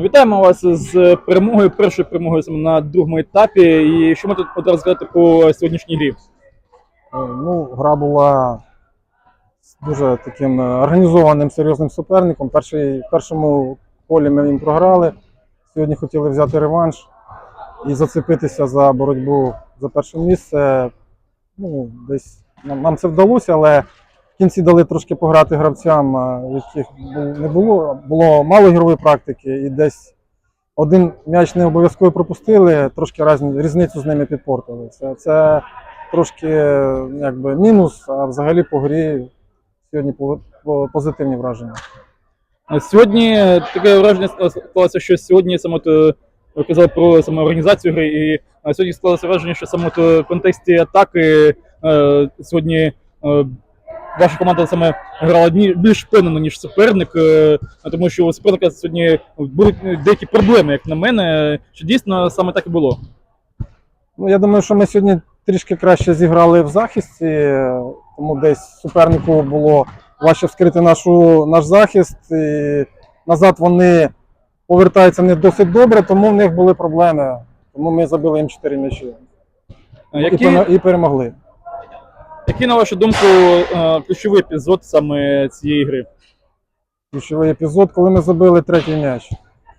Вітаємо вас з перемогою, першою перемогою на другому етапі. І що ми тут одразу сказати по сьогоднішній грі? Е, Ну, гра була з дуже таким е, організованим серйозним суперником. Перший, першому колі ми їм програли. Сьогодні хотіли взяти реванш і зацепитися за боротьбу за перше місце. Ну, десь нам, це вдалося, але кінці дали трошки пограти гравцям, е, яких не було. Було мало ігрової практики, і десь один м'яч не обов'язково пропустили, трошки різницю з ними підпортили. Це, це трошки е, якби мінус, а взагалі по грі сьогодні по- по- позитивні враження. Сьогодні таке враження склалося, що сьогодні саме от, е, ви казали про саме організацію гри, і е, сьогодні склалося враження, що саме от, е, в контексті атаки е, сьогодні е, ваша команда саме грала більш впевнено, ніж суперник, е, тому що у суперника сьогодні були деякі проблеми, як на мене, що дійсно саме так і було. Ну, я думаю, що ми сьогодні трішки краще зіграли в захисті, е, тому десь супернику було важче вскрити нашу, наш захист. І назад вони повертаються не досить добре, тому в них були проблеми. Тому ми забили їм 4 м'ячі Е, Які, і перемогли. Який, на вашу думку, е, ключовий епізод саме цієї гри? ключовий епізод, коли ми забили третій м'яч.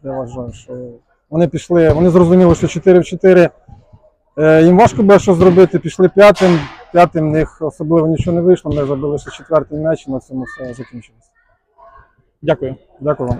Я вважаю, що вони пішли, вони зрозуміли, що 4 в 4 е, їм важко буде що зробити, пішли п'ятим. П'ятим в них особливо нічого не вийшло. Ми забили ще четвертий м'яч і на цьому все закінчилося. Дякую. Дякую вам.